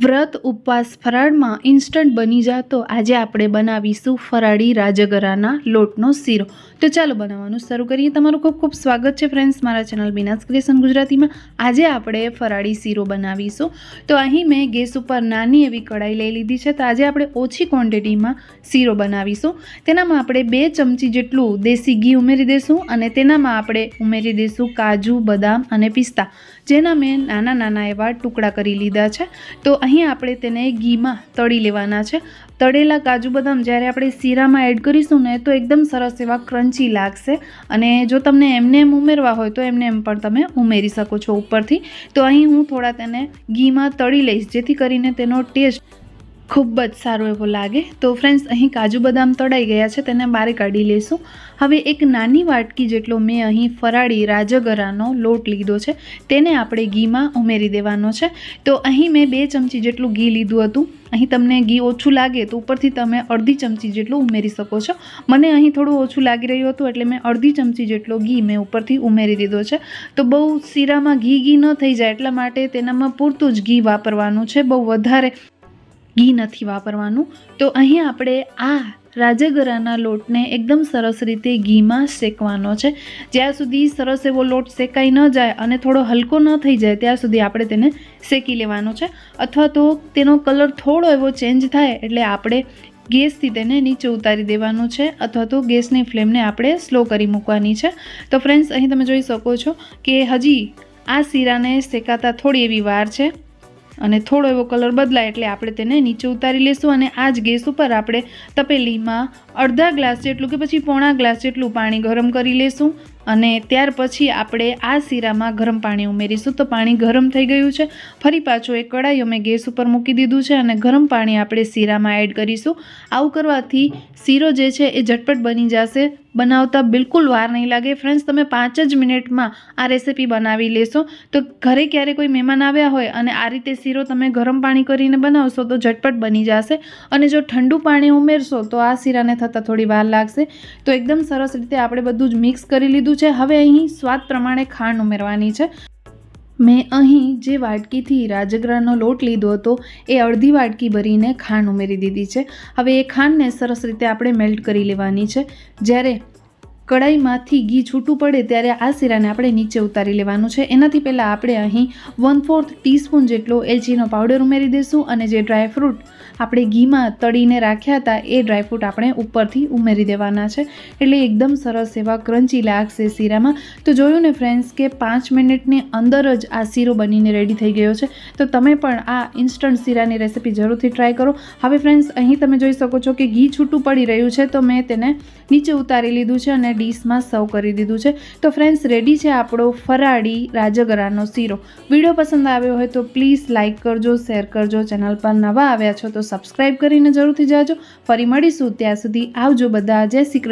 વ્રત ઉપવાસ ફરાળમાં ઇન્સ્ટન્ટ બની જતો આજે આપણે બનાવીશું ફરાળી રાજગરાના લોટનો શીરો. તો ચાલો બનાવવાનું શરૂ કરીએ. તમારું ખૂબ ખૂબ સ્વાગત છે ફ્રેન્ડ્સ મારા ચેનલ બિનાસ ક્રિએશન ગુજરાતીમાં. આજે આપણે ફરાળી શીરો બનાવીશું. તો અહીં મેં ગેસ ઉપર નાની એવી કઢાઈ લઈ લીધી છે. તો આજે આપણે ઓછી ક્વોન્ટિટીમાં શીરો બનાવીશું. તેનામાં આપણે બે ચમચી જેટલું દેશી ઘી ઉમેરી દઈશું અને તેનામાં આપણે ઉમેરી દઈશું કાજુ, બદામ અને પિસ્તા, જેના મેં નાના નાના એવા ટુકડા કરી લીધા છે. તો અહીં આપણે તેને ઘીમાં તળી લેવાના છે. તળેલા કાજુ બદામ જ્યારે આપણે શીરામાં એડ કરીશું ને તો એકદમ સરસ એવા ક્રન્ચી લાગશે. અને જો તમને એમને એમ ઉમેરવા હોય તો એમને એમ પણ તમે ઉમેરી શકો છો ઉપરથી. તો અહીં હું થોડા તેને ઘીમાં તળી લઈશ, જેથી કરીને તેનો ટેસ્ટ ખૂબ જ સારો એવો લાગે. તો ફ્રેન્ડ્સ અહીં કાજુ બદામ તળાઈ ગયા છે, તેને બહાર કાઢી લઈશું હવે એક નાની વાટકી જેટલો મેં અહીં ફરાળી રાજગરાનો લોટ લીધો છે, તેને આપણે ઘીમાં ઉમેરી દેવાનો છે. તો અહીં મેં બે ચમચી જેટલું ઘી લીધું હતું. અહીં તમને ઘી ઓછું લાગે તો ઉપરથી તમે અડધી ચમચી જેટલું ઉમેરી શકો છો. મને અહીં થોડું ઓછું લાગી રહ્યું હતું એટલે મેં અડધી ચમચી જેટલો ઘી મેં ઉપરથી ઉમેરી દીધો છે. તો બહુ શીરામાં ઘી ઘી ન થઈ જાય એટલા માટે તેનામાં પૂરતું જ ઘી વાપરવાનું છે, બહુ વધારે ઘી નથી વાપરવાનું. તો અહીં આપણે આ રાજગરાના લોટને એકદમ સરસ રીતે ઘીમાં શેકવાનો છે. જ્યાં સુધી સરસ એવો લોટ શેકાઈ ન જાય અને થોડો હલકો ન થઈ જાય, ત્યાં સુધી આપણે તેને શેકી લેવાનો છે. અથવા તો તેનો કલર થોડો એવો ચેન્જ થાય એટલે આપણે ગેસથી તેને નીચે ઉતારી દેવાનું છે અથવા તો ગેસની ફ્લેમને આપણે સ્લો કરી મૂકવાની છે. તો ફ્રેન્ડ્સ, અહીં તમે જોઈ શકો છો કે હજી આ શીરાને શેકાતા થોડી એવી વાર છે. અને થોડો એવો કલર બદલાય એટલે આપણે તેને નીચે ઉતારી લઈશું અને આ જ ગેસ ઉપર આપણે તપેલીમાં અડધા ગ્લાસ જેટલું કે પછી પોણા ગ્લાસ જેટલું પાણી ગરમ કરી લઈશું અને ત્યાર પછી આપણે આ શીરામાં ગરમ પાણી ઉમેરીશું. તો પાણી ગરમ થઈ ગયું છે. ફરી પાછું એક કડાઈ અમે ગેસ ઉપર મૂકી દીધું છે અને ગરમ પાણી આપણે શીરામાં એડ કરીશું. આવું કરવાથી શીરો જે છે એ ઝટપટ બની જશે. બનાવતા બિલકુલ વાર નહીં લાગે. ફ્રેન્ડ્સ, તમે પાંચ જ મિનિટમાં આ રેસીપી બનાવી લેશો. તો ઘરે ક્યારે કોઈ મહેમાન આવ્યા હોય અને આ રીતે શીરો તમે ગરમ પાણી કરીને બનાવશો તો ઝટપટ બની જશે. અને જો ઠંડુ પાણી ઉમેરશો તો આ શીરાને થતાં થોડી વાર લાગશે. તો એકદમ સરસ રીતે આપણે બધું જ મિક્સ કરી લીધું છે. હવે અહીં સ્વાદ પ્રમાણે ખાંડ ઉમેરવાની છે. મેં અહીં જે વાટકીથી રાજગરાનો લોટ લીધો હતો, એ અડધી વાટકી ભરીને ખાંડ ઉમેરી દીધી છે. હવે એ ખાંડને સરસ રીતે આપણે મેલ્ટ કરી લેવાની છે. જ્યારે કડાઈમાંથી ઘી છૂટું પડે ત્યારે આ શીરાને આપણે નીચે ઉતારી લેવાનું છે. એનાથી પહેલાં આપણે અહીં વન ફોર્થ ટીસ્પૂન જેટલો એલચીનો પાવડર ઉમેરી દઈશું અને જે ડ્રાયફ્રૂટ આપણે ઘીમાં તળીને રાખ્યા હતા, એ ડ્રાયફ્રૂટ આપણે ઉપરથી ઉમેરી દેવાના છે. એટલે એકદમ સરસ એવા ક્રન્ચી લાગશે શીરામાં. તો જોયું ને ફ્રેન્ડ્સ કે પાંચ મિનિટની અંદર જ આ શીરો બનીને રેડી થઈ ગયો છે. તો તમે પણ આ ઇન્સ્ટન્ટ શીરાની રેસીપી જરૂરથી ટ્રાય કરો. હવે ફ્રેન્ડ્સ અહીં તમે જોઈ શકો છો કે ઘી છૂટું પડી રહ્યું છે, તો મેં તેને નીચે ઉતારી લીધું છે અને ડીશમાં સર્વ કરી દીધું છે. તો ફ્રેન્ડ્સ રેડી છે આપણો ફરાળી રાજગરાનો શીરો. વીડિયો પસંદ આવ્યો હોય તો પ્લીઝ લાઇક કરજો શેર કરજો ચેનલ પર નવા આવ્યા છો તો સબસ્ક્રાઈબ કરીને જરૂરથી જાજો. ફરી મળીશું ત્યાં સુધી આવજો બધા. જય શ્રી કૃષ્ણ.